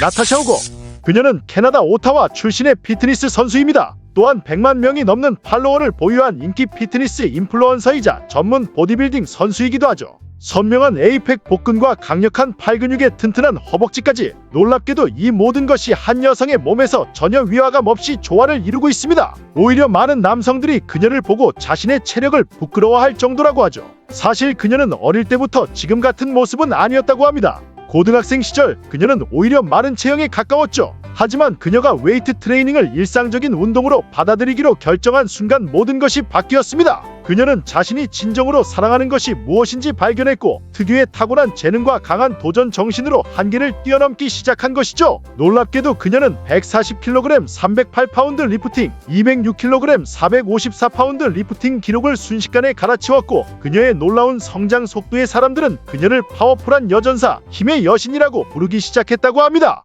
나타샤 오고 그녀는 캐나다 오타와 출신의 피트니스 선수입니다. 또한 100만 명이 넘는 팔로워를 보유한 인기 피트니스 인플루언서이자 전문 보디빌딩 선수이기도 하죠. 선명한 에이펙 복근과 강력한 팔 근육에 튼튼한 허벅지까지 놀랍게도 이 모든 것이 한 여성의 몸에서 전혀 위화감 없이 조화를 이루고 있습니다. 오히려 많은 남성들이 그녀를 보고 자신의 체력을 부끄러워할 정도라고 하죠. 사실 그녀는 어릴 때부터 지금 같은 모습은 아니었다고 합니다. 고등학생 시절 그녀는 오히려 마른 체형에 가까웠죠. 하지만 그녀가 웨이트 트레이닝을 일상적인 운동으로 받아들이기로 결정한 순간 모든 것이 바뀌었습니다. 그녀는 자신이 진정으로 사랑하는 것이 무엇인지 발견했고 특유의 타고난 재능과 강한 도전 정신으로 한계를 뛰어넘기 시작한 것이죠. 놀랍게도 그녀는 140kg 308파운드 리프팅, 206kg 454파운드 리프팅 기록을 순식간에 갈아치웠고 그녀의 놀라운 성장 속도에 사람들은 그녀를 파워풀한 여전사, 힘의 여신이라고 부르기 시작했다고 합니다.